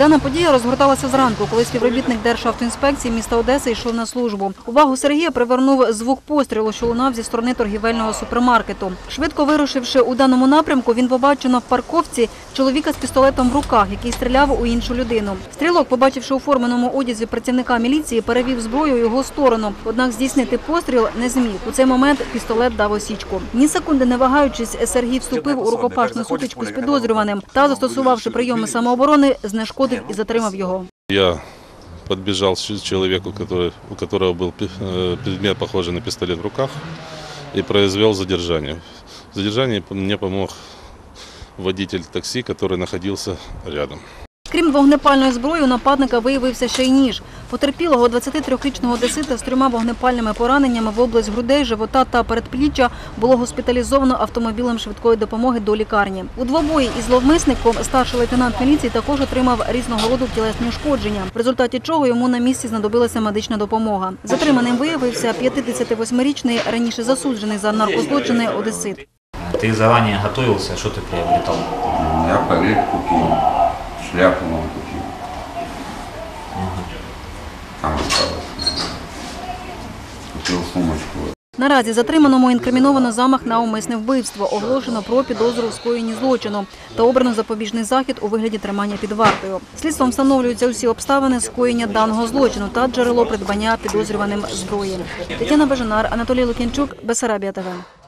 Дана подія розгорталася зранку, коли співробітник Державтоінспекції міста Одеси йшов на службу. Увагу Сергія привернув звук пострілу, що лунав зі сторони торгівельного супермаркету. Швидко вирушивши у даному напрямку, він побачив на парковці чоловіка з пістолетом в руках, який стріляв у іншу людину. Стрілок, побачивши у форменому одязі працівника міліції, перевів зброю у його сторону. Однак здійснити постріл не зміг. У цей момент пістолет дав осічку. Ні секунди не вагаючись, Сергій вступив у рукопашну сутичку з підозрюваним та, застосувавши прийоми самооборони, знешкодив і затримав його. Я подбежал к человеку, который, у которого был пи- э, предмет, похожий на пистолет в руках, и произвел задержание. В задержании мне помог водитель такси, который находился рядом. Крім вогнепальної зброї, у нападника виявився ще й ніж. Потерпілого 23-річного одесита з трьома вогнепальними пораненнями в область грудей, живота та передпліччя було госпіталізовано автомобілем швидкої допомоги до лікарні. У двобої із зловмисником старший лейтенант міліції також отримав різного роду тілесні ушкодження, в результаті чого йому на місці знадобилася медична допомога. Затриманим виявився 58-річний раніше засуджений за наркозлочини одесит. Ты заранее готовился, что ты приобретал? Я парик купил, шляпу новую купил. Наразі затриманому інкриміновано замах на умисне вбивство, оголошено про підозру у скоєнні злочину та обрано запобіжний захід у вигляді тримання під вартою. Слідством встановлюються усі обставини скоєння даного злочину та джерело придбання підозрюваним зброї. Тетяна Бажанар, Анатолій Лукінчук, Бесарабія ТВ.